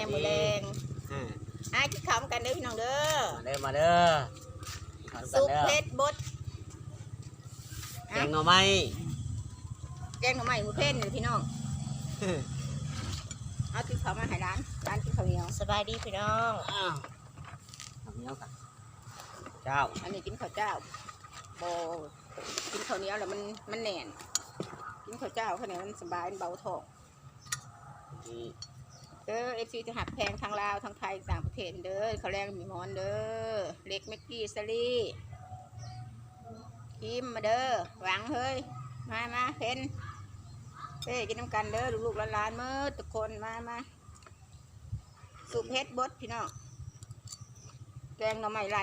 ยามมือแรงอ่าไอ้กินข้าวกันเด้อพี่น้องเด้อมาเด้อมาเด้อทานกัสุนกเด้อเพชรบดแกงหน่อไม้แกงหน่อไม้มือเพ่นเลยพี่น้อง เอากินข้าวมาให้ร้าน ร้านกินข้าวเหนียว สบายดีพี่น้อง อ้าวทำเนี้ยค่ะเจ้าอันนี้กินข้าวเจ้าโบกินข้าวเหนียวแล้วมันมันแน่น กินข้าวเจ้าข้าวเหนียวมันสบายมันเบาท้องนี่ เด้อเอฟซีจะหักแพงทางลาวทางไทยต่างประเทศเด้อเขาแรงมีมอนเด้อเล็กเม็กกี้สลี่คิมมาเด้อหวังเฮ้ยมามาเพนเฮ้ยกินน้ำกันเด้อลูกๆหลานๆเมื่อทุกคนมามาสุกเพชรบดพี่น้องแกงหน่อไม้ไร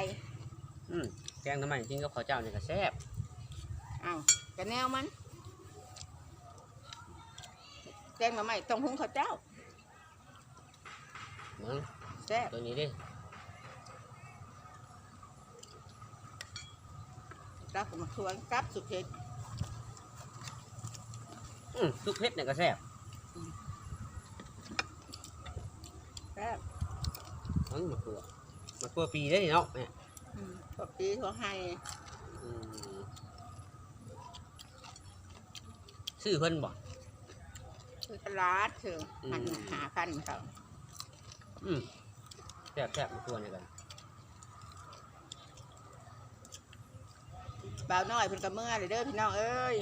อืมแกงหน่อไม้จริงกับข้าวเจ้านี่ก็แซ่บอ้าวกระแนวมัน แกงหน่อไม้ต้องหุงข้าวเจ้าเห มือนแซ่บตัวนี้ดิรับมาทวนกับสุกเพชรอืมซุปเผ็ดเนี่ยก็แซ่บแซ่บทั้งมะเขือมะเขือปีได้เนาะเนี่ยอืมถั่วปีถั่วไฮอืมซื้อเพิ่นบ่คือตลาดเชิงอืมมันหาพันเขา อืมแซ่บแซ่บมะเขือเนี่ยกันเบาวน้อยเพิ่นก็เมื่อเลยเด้อพี่น้องเอ้ย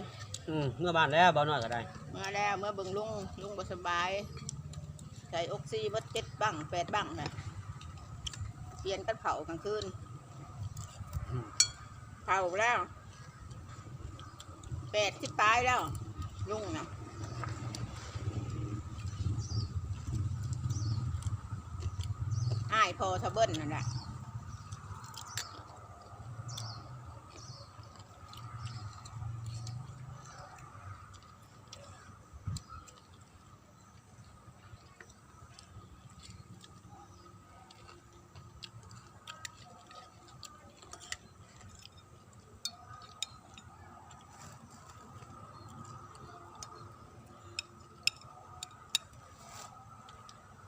อืมเมื่อบ้านแล้วเบาหน่อยก็ได้ เมื่อแล้วเมื่อเบิ่งลุงลุงบ่สบายใส่ออกซิเบิดเจ็ดบังแปดบังน่ะเปลี่ยนกันเผากลางคืนอืม เผาแล้วแปดสิบปลายแล้วลุงน่ะ อ้ายพอทะเบิ้ลนั่นแหละ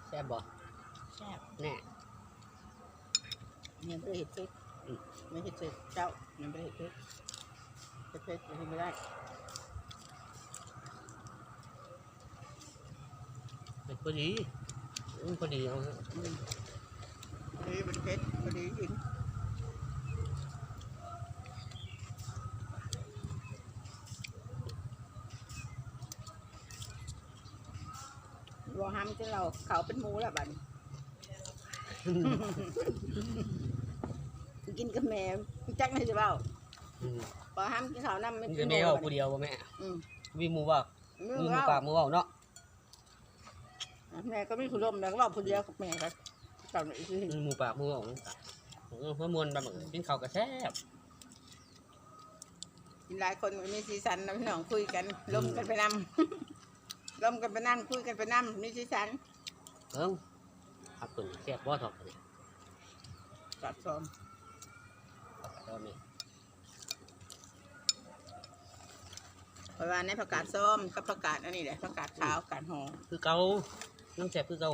แซ่บบ่แซ่บแน่ ยังไม่ได้เห็ดเพชรอืมไม่เห็ดเพชรเจ้ายังไม่ได้เห็ดเพชรเห็ดเพชรยังไม่ได้เป็นพอดีอืมพอดีเอาอืมพอดีเป็นเพชรพอดีจริงรอห้ามจนเราเขาเป็นหมูแล้วบัดนี้ กินกับแม่จักไม่ใช่เปล่าอืมพอห้ามกินข้าวน้ำมัไม่นกิจะนไม่หเอามูผู้เดียวบ่แม่อืมมีหมูว่าไม่มีหมูเอาปากหมูเว้าเนาะแม่ก็ไม่คุณลมแล้วก็บอกผู้เดียวกับแม่ครับเก่าหน่อยสิมีหมูปากหมูเว้าเออเมื่อมวนแบบกินข้าวก็แซ่บกินหลายคนมันมีสีสันนะพี่น้องคุยกันลมกันไปนำลมกันไปนั่คุยกันไปนำมีสีสันเอิ้งขับตุ่นแซ่บบ่ทอกนี่กัดชม ตอนนี้เพราะว่าในผักกาดส้มกับผักกาดอันนี้แหละผักกาดขาวกาดหอมคือเก่าน้ำแซ่บคือเก่า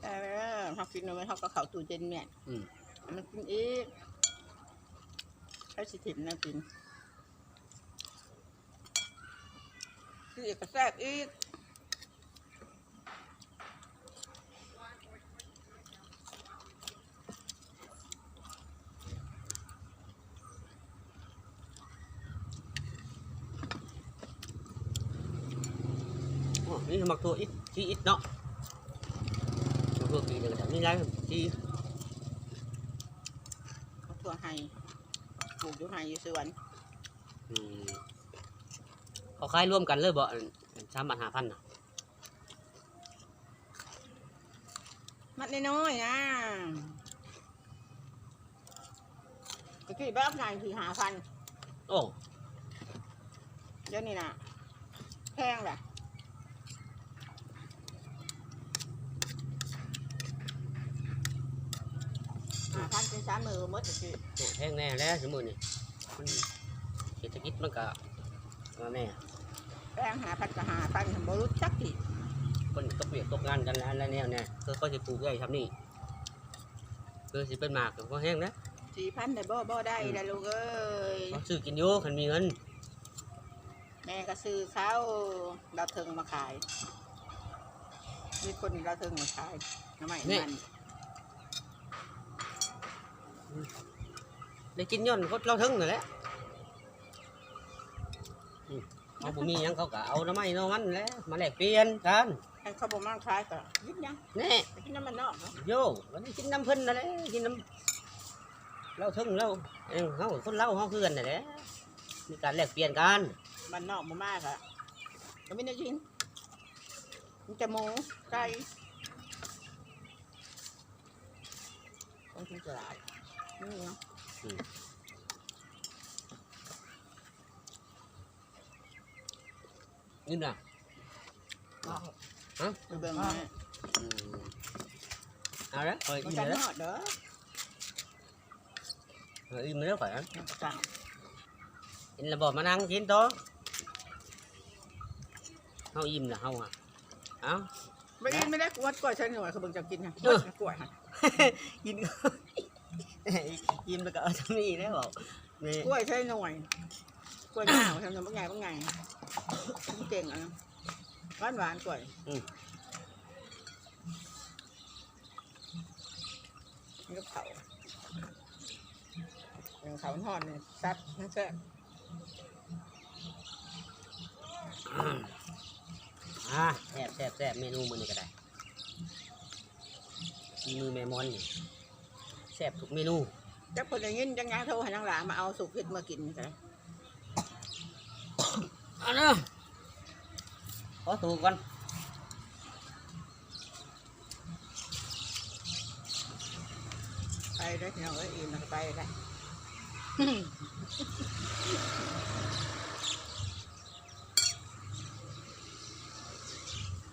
แต่ว่าเขากินเอาไว้เขาก็เขาตู้เย็นเนี่ยอืมมันกินอีกเขาสิถิ่นนะกินคืออีกก็แซ่บอีกอ๋อนี่หมัก ตัวอิดที่อิดเนาะหมักตัวปีเดียวกันนี่ไรที่เขาถั่วไฮปลูกอยู่ไฮอยู่สวนอืมเขาขายร่วมกันเลยบ่สามบาทห้าพันน่ะมัดน้อยๆนะตะกี้แบบงานคือหาพันโอ้เดี๋ยวนี้นะแพงแหละ พันเป็นสามมือหมดตะกี้โหแพงแน่แล้วสมมุตินี่มันเศรษฐกิจมันก็ว่าแม่แพงหาพันกับหาพันบรุษจักทีคนตกงานกันแล้วแล้วเนี่ยเนี่ยคือก็จะปลูกได้ทำนี่คือสิเป็นหมากก็แห้งนะสี่พันได้บ่บ่ได้ได้ลูกเอ้ยเขาซื้อกินอยู่คันมีเงินแม่ก็ซื้อเขาเราเทิงมาขาย มีคนเราเทิงมาขายน้ำใหม่มัน ได้กินย้อนก็เราถึงนั่นแหละอืมเอาผมมีหยังเขาก็เอาน้ำไม้น้องมันแหล้วมาแลกเปลี่ยนกันให้เขาบอกมาขายก็ยิบยังแน่ไปกินน้ำมันนอกเนาะโยวันนี้กินน้ำเพิ่นนั่นแหละกินน้ำเราถึงเราเองเขาคนเราเขาคือกันนั่นแหละมีการแลกเปลี่ยนกันมันนอกมามากอะก็ไม่ได้กินมันจะหมูไก่ต้องกินสลายนี่เนาะนี่น่ะไป เบิ่งมาอืมเอาละเฮ้ยมันอิ่มจะแล้วนอดเด้อเฮ้ยอิ่มแล้ว phải สั่งกิน là bỏ mà ăn chín to เขาอิ่ม là không à áo ไม่ได้ไม่ได้กวดกล้วยใช่หน่วยเขาเบิ่งจะกินนะเออกล้วยฮะกิน อิ่มแล้วก็เอาทำนี่แล้วบอกนี่กล้วยใช่หน่วยกล้วยหน้าวทำทำบางไงบางไงมันเก่งอะนะหวานหวานๆกล้วยนี่ก็เขาอย่างเขาทอดเนี่ยซัดนั่นแซ่บอ่าแซ่บแซ่บแซ่บเมนูมือนี่ก็ได้มือแม่มอนนี่ แซ่บทุกเมนูจักคนอย่างนี้จังยังโทรให้นางหลามาเอาสุกเห็ดมากินกันเอันนะขอตูก่อนไปได้ที่น้องเอ้ยอิ่มแล้วก็ไปได้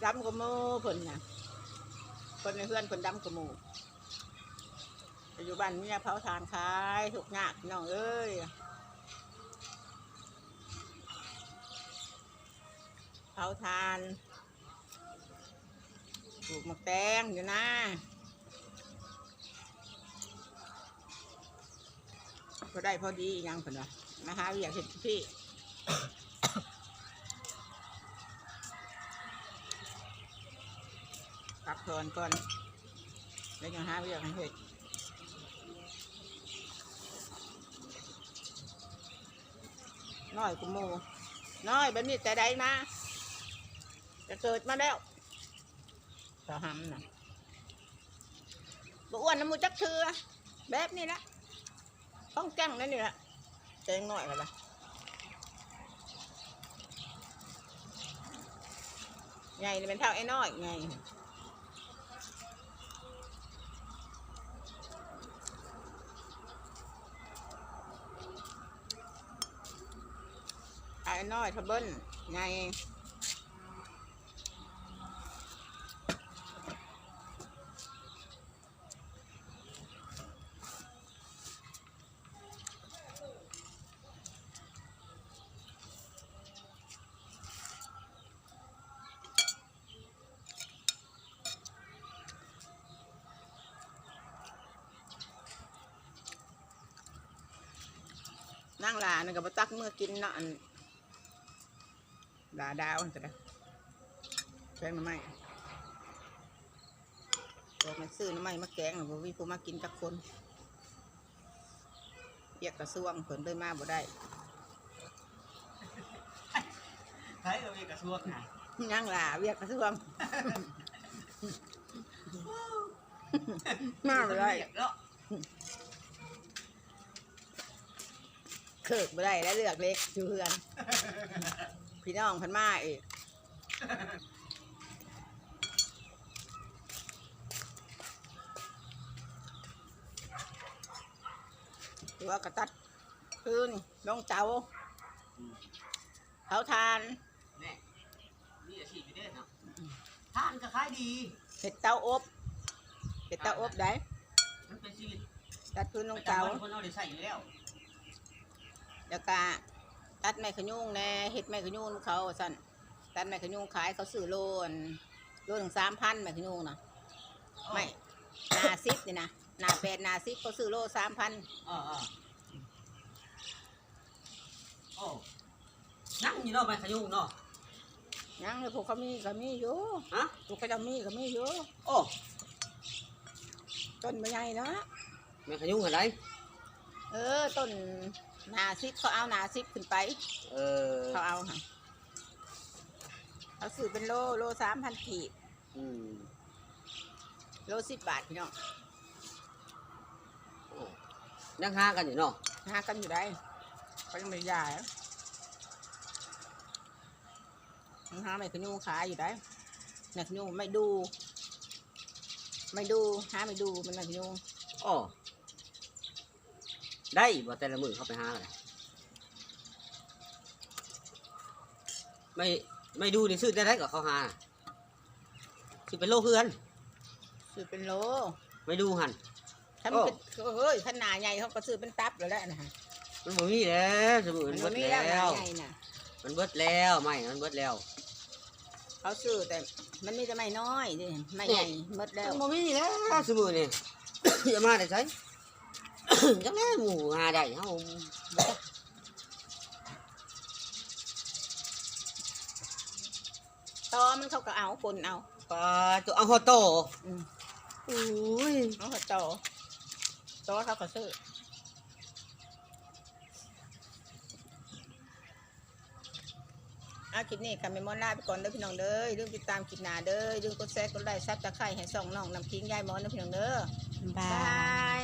ดำกว่าหมูเพิ่นน่ะคนในเพื่อนคนดำกว่าหมู ไปอยู่บ้านเมียเผาทานขายถูกยากน้องเอ้ยเผาทานปลูกหมกแตงอยู่นะก็ได้พอดีอยังเพิ่นว่ามาหาอยากเห็นพี่พักผ่อนก่อนแล้วยังหาเรื่องเห็ด น้อยกุโมน้อยบบนี้แต่ใดมาจะเกิดมาแล้วสะหำนะบอ้วนน้ำมูจักเชือแบบนี้ละต้องแจ้งนั่นนี่ละเจงหน่อยกันละไงนี่เป็นเท่าไอ้น้อยไง น้อยทะเบิ้ลไงนั่งหลานึงกับตักเมื่อกินเนาะ ดาดาวจะได้แกงหน้ำไม้บอกมันซื้อหน้ำไม้มาแกงหรือว่าวิผู้มากินจักคนเรียกกระซวงเพิ่นเลยมาบ่ได้ใช้เรามีกระทรวงไงยังล่ะเรียกกระซวงมาบ่ได้แล้วเคิกบ่ได้แล้วเลือกเล็กอยู่เพื่อน พี่น้องเพันมาอีกหรือว่ากระตัดคืนลงเตาเผาทานนี่นี่อาชีพไปเด้อเนาะทานก็ขายดีเห็ดเตาอบเห็ดเตาอบได้มันเป็นชีวิตตัดคืนลงเตาเตาคนเราได้ใส่อยู่แล้วแล้วก็ ตัดไม้ขยุงแหน่เห็ดไม้ขยุงเขาสั่นตัดไม้ขยุงขายเขาซื้อโลนโลถึงสามพันแม่พี่นุ่งนะไม่หนาซิปนี่นะหนาแปดหนาซิปก็ซื้อโลสามพันอ่าอ่าโอ้นั่งอยู่เนาะไปขยุงเนาะยังเลยพวกเขามีก็มีอยู่ฮะพวกเขาจะมีก็มีอยู่โอ้ต้นไม่ใหญ่เนาะแม่ขยุงอะไร เออต้นหนาซิปเขาเอาหนาซิปขึ้นไป เออเขาเอาค่ะเขาซื้อเป็นโลโลสามพันกีบอืมโลสิบบาทพี่น้องโอ้ยังหากันอยู่เนาะหากันอยู่ได้เขายังไม่ได้ยายยังหาไม่ขยูขายอยู่ได้แม่ขยูไม่ดู ไม่ดูหาไม่ดูมันแม่ขยูโอ้ ได้บ่แต่ละมือเข้าไปหาเลยไม่ไม่ดูนี่ซื้อได้ไรกับเขาหาซื้อเป็นโลเพื่อนซื้อเป็นโลไม่ดูหันถ้าโอ้มันเป็นเฮ้ยขนาดใหญ่เขาก็ซื้อเป็นตับแล้วแหละนะฮะมันบ่มีแล้วสมุนมันเบิบ่ดมีแล้แล้วหนาวใหญ่น่ะ มันเบิดแล้วไม่มันเบิดแล้ว เขาซื้อแต่มันมีแต่ไม่น้อยดิไม่ใหญ่หมดแล้วมันบ่มีแล้วสมุนนี่ อย่ามาได้ใช้ จังแน่หมู่หาได้เฮาตอมันเขาก็เอาคนเอาปลาตัวเอาฮอตโตอืมอุ้ยเอาเขาโตโตเขาก็ซื้อเอาคลิปนี้ค่ะเมมอนลาไปก่อนเด้อพี่น้องเด้ออย่าลืมติดตามคลิปหน้าเด้ออย่าลืมกดแชร์กดไลค์ซับตะไคร้ให้ส่องน้องน้ำคิงยายมอนเด้อพี่น้องเด้อบาย